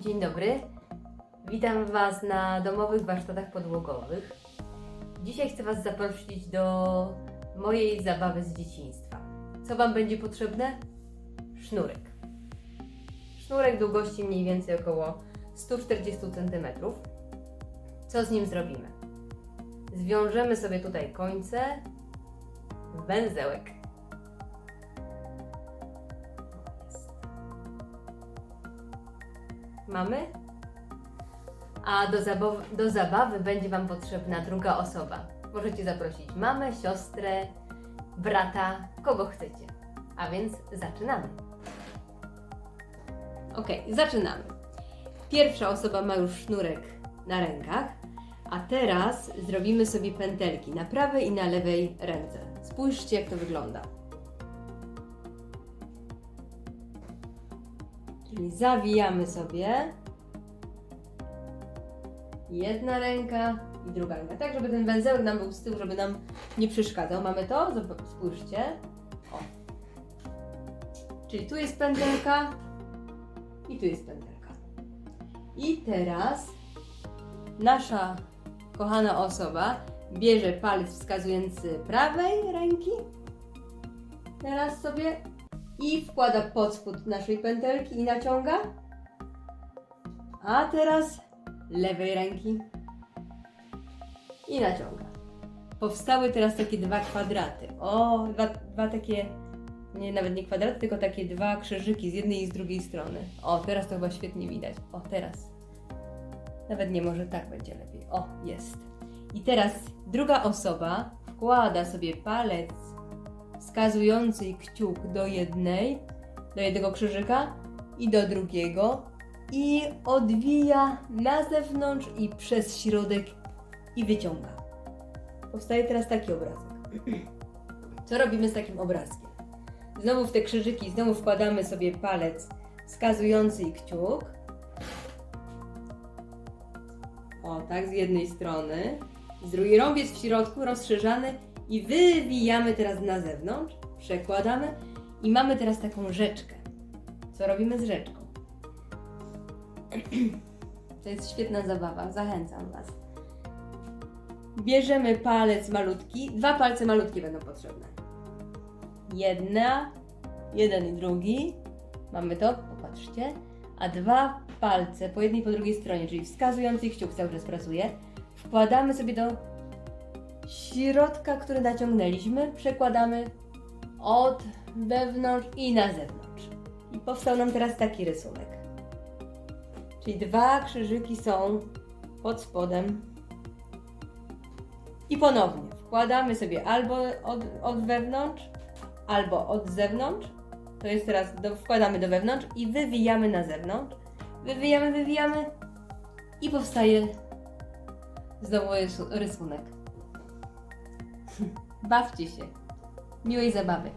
Dzień dobry. Witam Was na domowych warsztatach podłogowych. Dzisiaj chcę Was zaprosić do mojej zabawy z dzieciństwa. Co Wam będzie potrzebne? Sznurek. Sznurek długości mniej więcej około 140 cm. Co z nim zrobimy? Zwiążemy sobie tutaj końce w węzełek. Mamy? A do, zabaw- do zabawy będzie Wam potrzebna druga osoba. Możecie zaprosić mamę, siostrę, brata, kogo chcecie. A więc zaczynamy. Ok, zaczynamy. Pierwsza osoba ma już sznurek na rękach, a teraz zrobimy sobie pętelki na prawej i na lewej ręce. Spójrzcie, jak to wygląda. Czyli zawijamy sobie jedna ręka i druga ręka, tak żeby ten węzełek nam był z tyłu, żeby nam nie przeszkadzał. Mamy to? Spójrzcie. O. Czyli tu jest pętelka i tu jest pętelka. I teraz nasza kochana osoba bierze palec wskazujący prawej ręki teraz sobie i wkłada pod spód naszej pętelki i naciąga. A teraz lewej ręki i naciąga. Powstały teraz takie dwa kwadraty. O, dwa, dwa takie, nie, nawet nie kwadraty, tylko takie dwa krzyżyki z jednej i z drugiej strony. O, teraz to chyba świetnie widać. O, teraz. Nawet nie może tak będzie lepiej. O, jest. I teraz druga osoba wkłada sobie palec wskazujący kciuk do jednej, do jednego krzyżyka i do drugiego i odwija na zewnątrz i przez środek i wyciąga. Powstaje teraz taki obrazek. Co robimy z takim obrazkiem? Znowu w te krzyżyki, znowu wkładamy sobie palec wskazujący i kciuk. O, tak, z jednej strony. Z drugiej rąb jest w środku rozszerzany i wywijamy teraz na zewnątrz. Przekładamy i mamy teraz taką rzeczkę. Co robimy z rzeczką? To jest świetna zabawa, zachęcam Was. Bierzemy palec malutki, dwa palce malutkie będą potrzebne. Jedna, jeden i drugi. Mamy to, popatrzcie. A dwa palce po jednej i po drugiej stronie, czyli wskazujący i kciuk cały czas pracuje, wkładamy sobie do środka, który naciągnęliśmy, przekładamy od wewnątrz i na zewnątrz. I powstał nam teraz taki rysunek. Czyli dwa krzyżyki są pod spodem. I ponownie wkładamy sobie albo od, od wewnątrz, albo od zewnątrz. To jest teraz, do, wkładamy do wewnątrz i wywijamy na zewnątrz. Wywijamy, wywijamy i powstaje znowu rysu- rysunek. Bawcie się. Miłej zabawy.